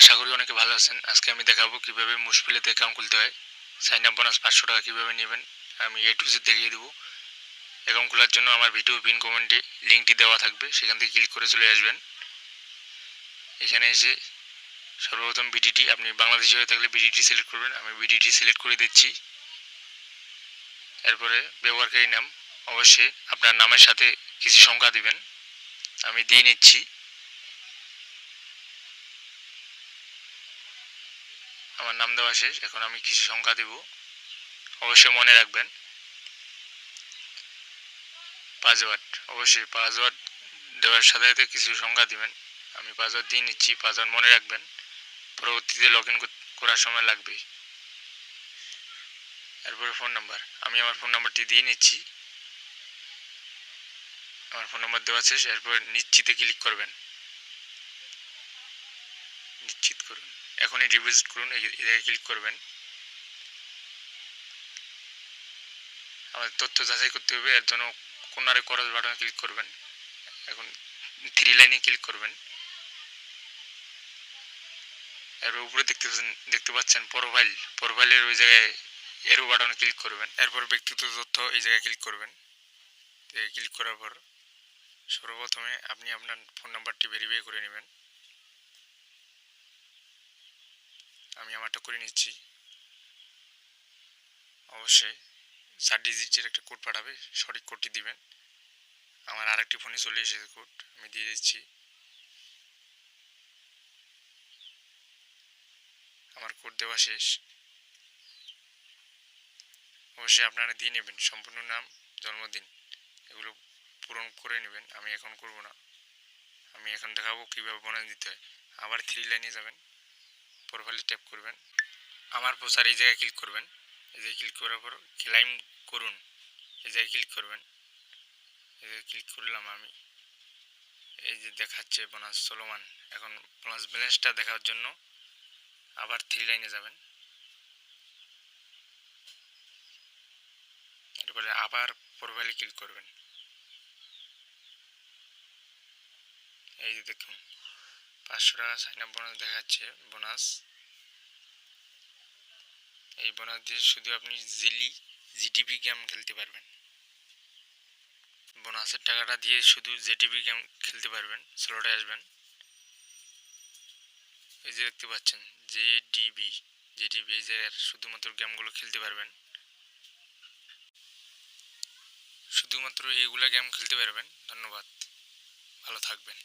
আশা করি অনেকে ভালো আছেন। আজকে আমি দেখাবো কীভাবে মুশফিলেতে অ্যাকাউন্ট খুলতে হয়। সাইন আপ বোনাস পাঁচশো টাকা কীভাবে নেবেন, আমি এ টু জেড দেখিয়ে দেবো। অ্যাকাউন্ট খোলার জন্য আমার ভিডিও পিন কমেন্টে লিঙ্কটি দেওয়া থাকবে। সেখান থেকে ক্লিক করে চলে আসবেন। এখানে এসে সর্বপ্রথম বিডিটি আপনি বাংলাদেশি হয়ে থাকলে বিডিটি সিলেক্ট করবেন। আমি বিডিটি সিলেক্ট করে দিচ্ছি। এরপরে ব্যবহারকারী নাম। অবশ্যই আপনার নামের সাথে কিছু সংখ্যা দিবেন। আমি দিয়ে নিচ্ছি। আমার নাম দেওয়া শেষ। এখন আমি কিছু সংখ্যা দেব। অবশ্যই মনে রাখবেন। পাসওয়ার্ড। অবশ্যই পাসওয়ার্ড দেওয়ার সাথে সাথে কিছু সংখ্যা দিবেন। আমি পাসওয়ার্ড দিয়ে নিচ্ছি। পাসওয়ার্ড মনে রাখবেন। পরবর্তীতে লগ ইন করার সময় লাগবে। এরপরে ফোন নাম্বার আমি আমার ফোন নাম্বারটি দিয়ে নিচ্ছি। আমার ফোন নাম্বার দেওয়া শেষ। এরপর নিশ্চিতে ক্লিক করবেন। নিশ্চিত করুন। এখনই ডিপোজিট করুন জায়গায় ক্লিক করবেন। আমাদের তথ্য যাচাই করতে হবে, এর জন্য কোনারে করজ বাটনে ক্লিক করবেন। এখন থ্রি লাইনে ক্লিক করবেন। এরপর উপরে দেখতে পাচ্ছেন দেখতে পাচ্ছেন প্রোফাইল প্রোফাইলের ওই জায়গায় এরো বাটনে ক্লিক করবেন। এরপর ব্যক্তিগত তথ্য এই জায়গায় ক্লিক করবেন। ক্লিক করার পর সর্বপ্রথমে আপনি আপনার ফোন নাম্বারটি ভেরিফাই করে নেবেন। আমি আমারটা করে নিচ্ছি। অবশ্যই চার ডিজিটের একটা কোড পাঠাবে, সঠিক কোডটি দিবেন। আমার আরেকটি ফোনে চলে এসেছে কোড আমি দিয়ে দিচ্ছি। আমার কোড দেওয়া শেষ। অবশ্যই আপনারা দিয়ে নেবেন, সম্পূর্ণ নাম, জন্মদিন, এগুলো পূরণ করে নেবেন। আমি এখন করব না। আমি এখন দেখাবো কীভাবে বোনাস দিতে হয়। আবার থ্রি লাইনে যাবেন। প্রোফাইলে ট্যাপ করবেন। আমার প্রচার এই জায়গায় ক্লিক করবেন। এই জায়গায় ক্লিক করার পর ক্লাইম করুন। এই জায়গায় ক্লিক করবেন। এই জায়গায় ক্লিক করলাম আমি। এই যে দেখাচ্ছে বোনাস চলমান। এখন বোনাস ব্যালেন্সটা দেখার জন্য আবার থ্রি লাইনে যাবেন। এরপরে আবার প্রোফাইলে ক্লিক করবেন। এই যে দেখুন। পাঁচশো টাকা সাইন আপ বোনাস দেখাচ্ছে বোনাস এই বোনাস দিয়ে শুধু আপনি জিলি জিটিপি গেম খেলতে পারবেন। বোনাসের টাকাটা দিয়ে শুধু জিটিপি গেম খেলতে পারবেন স্লোটে আসবেন। এই যে দেখতে পাচ্ছেন জে ডিবি জেডিবি এই জায়গার শুধুমাত্র গেমগুলো খেলতে পারবেন। শুধুমাত্র এইগুলা গেম খেলতে পারবেন। ধন্যবাদ। ভালো থাকবেন।